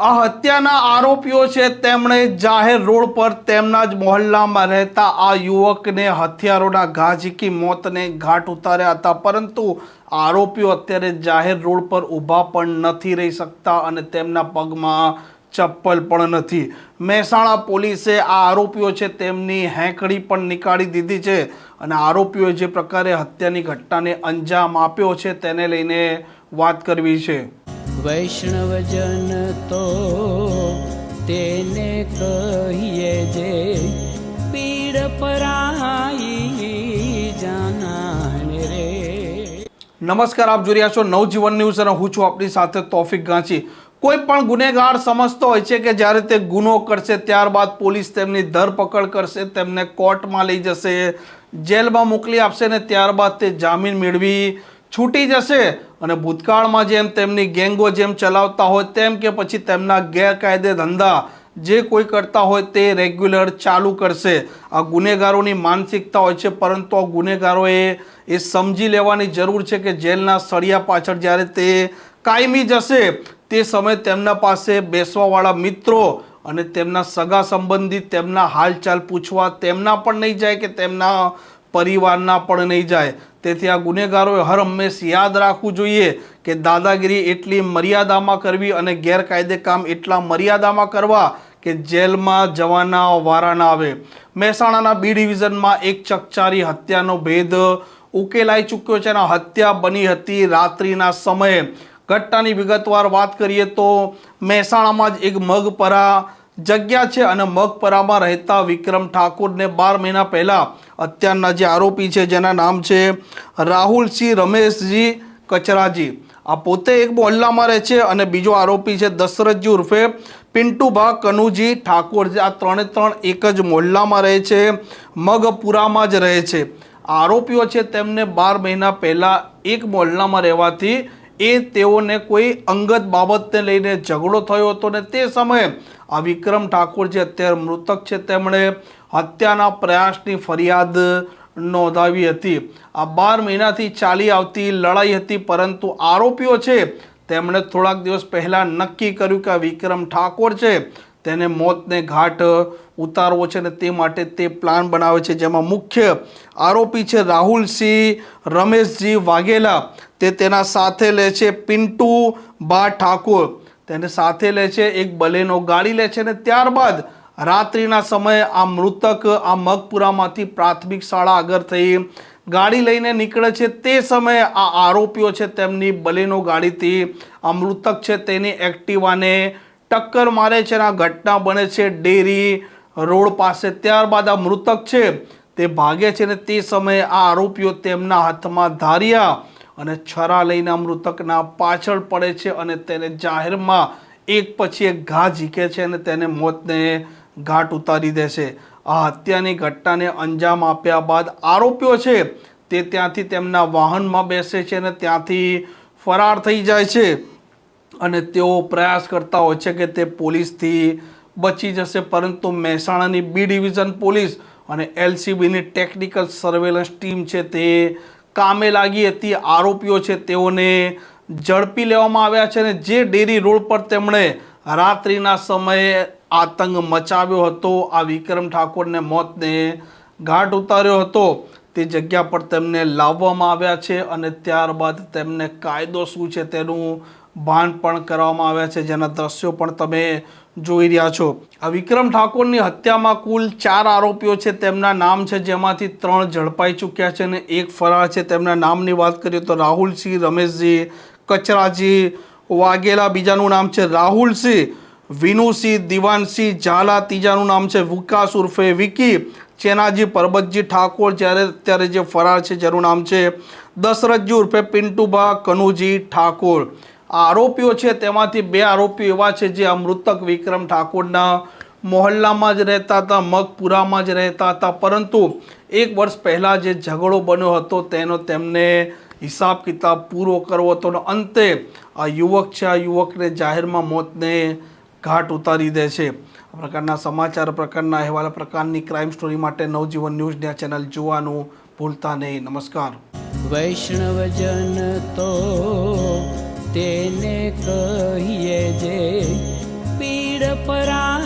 આ હત્યાના આરોપીઓ છે તેમણે જાહેર રોડ પર તેમના જ મોહલ્લામાં રહેતા આ યુવકને હથિયારોના ઘા ઝીકી મોતને ઘાટ ઉતાર્યા હતા. પરંતુ આરોપીઓ અત્યારે જાહેર રોડ પર ઊભા પણ નથી રહી શકતા અને તેમના પગમાં ચપ્પલ પણ નથી. મહેસાણા પોલીસે આ આરોપીઓ છે તેમની હેંકડી પણ નીકાળી દીધી છે અને આરોપીઓએ જે પ્રકારે હત્યાની ઘટનાને અંજામ આપ્યો છે તેને લઈને વાત કરવી છે. વૈષ્ણવજન તો તેને કહીએ જે પીડ પરાઈ જાનાને રે. નમસ્કાર, આપ જોઈ રહ્યા છો નવજીવન ન્યૂઝ અને હું છું આપની સાથે તોફિક ગાંચી. કોઈ પણ ગુનેગાર સમજતો હોય છે કે જ્યારે તે ગુનો કરશે ત્યારબાદ પોલીસ તેમની ધરપકડ કરશે, તેમને કોર્ટમાં લઈ જશે, જેલમાં મોકલી આપશે ને ત્યારબાદ તે જામીન મેળવી છૂટી જશે અને ભૂતકાળમાં જેમ તેમની ગેંગો જેમ ચલાવતા હોય તેમ કે પછી તેમના ગેરકાયદે ધંધા જે કોઈ કરતા હોય તે રેગ્યુલર ચાલુ કરશે. આ ગુનેગારોની માનસિકતા હોય છે, પરંતુ આ ગુનેગારોએ એ સમજી લેવાની જરૂર છે કે જેલના સળિયા પાછળ જ્યારે તે કાયમી જશે, તે સમયે તેમના પાસે બેસવાવાળા મિત્રો અને તેમના સગા સંબંધી તેમના હાલચાલ પૂછવા તેમના પણ નહીં જાય કે તેમના પરિવારના પણ નહીં જાય. તેથી આ ગુનેગારોએ હર હંમેશ યાદ રાખવું જોઈએ કે દાદાગીરી એટલી મર્યાદામાં કરવી અને ગેરકાયદે કામ એટલા મર્યાદામાં કરવા કે જેલમાં જવાના વારા ના આવે. મહેસાણાના બી ડિવિઝનમાં એક ચકચારી હત્યાનો ભેદ ઉકેલાઈ ચૂક્યો છે અને હત્યા બની હતી રાત્રિના સમયે. ઘટનાની વિગતવાર વાત કરીએ તો મહેસાણામાં જ એક મગપરા જગ્યા છે અને મગપરામાં રહેતા વિક્રમ ઠાકોરને બાર મહિના પહેલાં અત્યારના જે આરોપી છે, જેના નામ છે રાહુલસિંહ રમેશજી કચરાજી. આ પોતે એક મોહલ્લામાં રહે છે અને બીજો આરોપી છે દશરથજી ઉર્ફે પિન્ટુભા કનુજી ઠાકોર. આ ત્રણે ત્રણ એક જ મોહલ્લામાં રહે છે, મગપુરામાં જ રહે છે. આરોપીઓ છે તેમને બાર મહિના પહેલાં એક મોહલ્લામાં રહેવાથી એ તેઓને કોઈ અંગત બાબતને લઈને ઝઘડો થયો હતો ને તે સમયે આ વિક્રમ ઠાકોર જે અત્યારે મૃતક છે તેમણે હત્યાના પ્રયાસની ફરિયાદ નોંધાવી હતી. આ બાર મહિનાથી ચાલી આવતી લડાઈ હતી, પરંતુ આરોપીઓ છે, તેમણે થોડાક દિવસ પહેલાં નક્કી કર્યું કે આ વિક્રમ ઠાકોર છે તેને મોતને ઘાટ ઉતારવો છે ને તે માટે તે પ્લાન બનાવે છે. જેમાં મુખ્ય આરોપી છે રાહુલસિંહ રમેશજી વાઘેલા. તે તેના સાથે લે છે પિન્ટુ બા ઠાકોર. તેને સાથે લે છે એક બલેનો ગાડી લે છે ને ત્યારબાદ રાત્રિના સમયે આ મૃતક આ મગપુરામાંથી પ્રાથમિક શાળા આગળ થઈ ગાડી લઈને નીકળે છે. તે સમયે આ આરોપીઓ છે તેમની બલેનો ગાડીથી આ મૃતક છે તેની એક્ટિવાને ટક્કર મારે છે અને આ ઘટના બને છે ડેરી રોડ પાસે. ત્યારબાદ આ મૃતક છે, તે ભાગે છે ને તે સમયે આ આરોપીઓ તેમના હાથમાં ધાર્યા અને છરા લઈને મૃતકના પાછળ પડે છે અને તેને જાહેરમાં એક પછી એક ઘા ઝીકે છે અને તેને મોતને ઘાટ ઉતારી દે છે. આ હત્યાની ઘટનાને અંજામ આપ્યા બાદ આરોપીઓ છે, તે ત્યાંથી તેમના વાહનમાં બેસે છે અને ત્યાંથી ફરાર થઈ જાય છે. અને તેઓ પ્રયાસ કરતા હોય છે કે તે પોલીસથી બચી જશે, પરંતુ મહેસાણાની બી ડિવિઝન પોલીસ અને એલસીબીની ટેકનિકલ સર્વેલન્સ ટીમ છે તે કામે લાગી હતી. આરોપીઓ છે તેઓને ઝડપી લેવામાં આવ્યા છે અને જે ડેરી રોડ પર તેમણે રાત્રિના સમયે આતંક મચાવ્યો હતો, આ વિક્રમ ઠાકોરને મોતને ઘાટ ઉતાર્યો હતો. તે જગ્યા પર તેમને લાવવામાં આવ્યા છે અને ત્યારબાદ તેમને કાયદો શું છે તેનું ભાન પણ કરવામાં આવ્યા છે, જેના દ્રશ્યો પણ તમે જોઈ રહ્યા છો. આ વિક્રમ ઠાકોરની હત્યામાં કુલ ચાર આરોપીઓ છે, તેમના નામ છે, જેમાંથી ત્રણ ઝડપાઈ ચૂક્યા છે અને એક ફરાર છે. તેમના નામની વાત કરીએ તો રાહુલસિંહ, રમેશજી, કચરાજી, વાઘેલા બીજાનું નામ છે રાહુલસિંહ, વિનુસિંહ, દિવાનસિંહ, ઝાલા ત્રીજાનું નામ છે વિકાસ ઉર્ફે વિકી, ચેનાજી, પરબતજી ઠાકોર જ્યારે અત્યારે જે ફરાર છે, જેનું નામ છે દશરથજી ઉર્ફે પિન્ટુભા કનુજી ઠાકોર. આરોપીઓ છે, તેમાંથી બે આરોપીઓ એવા છે જે અમૃતક વિક્રમ ઠાકોરના મોહલ્લામાં જ રહેતા હતા, મગપુરામાં જ રહેતા હતા. પરંતુ એક વર્ષ પહેલાં જે ઝઘડો બન્યો હતો, તેનો તેમને હિસાબ કિતાબ પૂરો કરવો હતો અને અંતે આ યુવક છે, આ યુવકને જાહેરમાં મોતને ઘાટ ઉતારી દે છે. આ પ્રકારના સમાચાર પ્રકારના અહેવાલ પ્રકારની ક્રાઇમ સ્ટોરી માટે નવજીવન ન્યૂઝની આ ચેનલ જોવાનું ભૂલતા નહીં. નમસ્કાર. વૈષ્ણવજન તો કહીએ જે પીડ પરા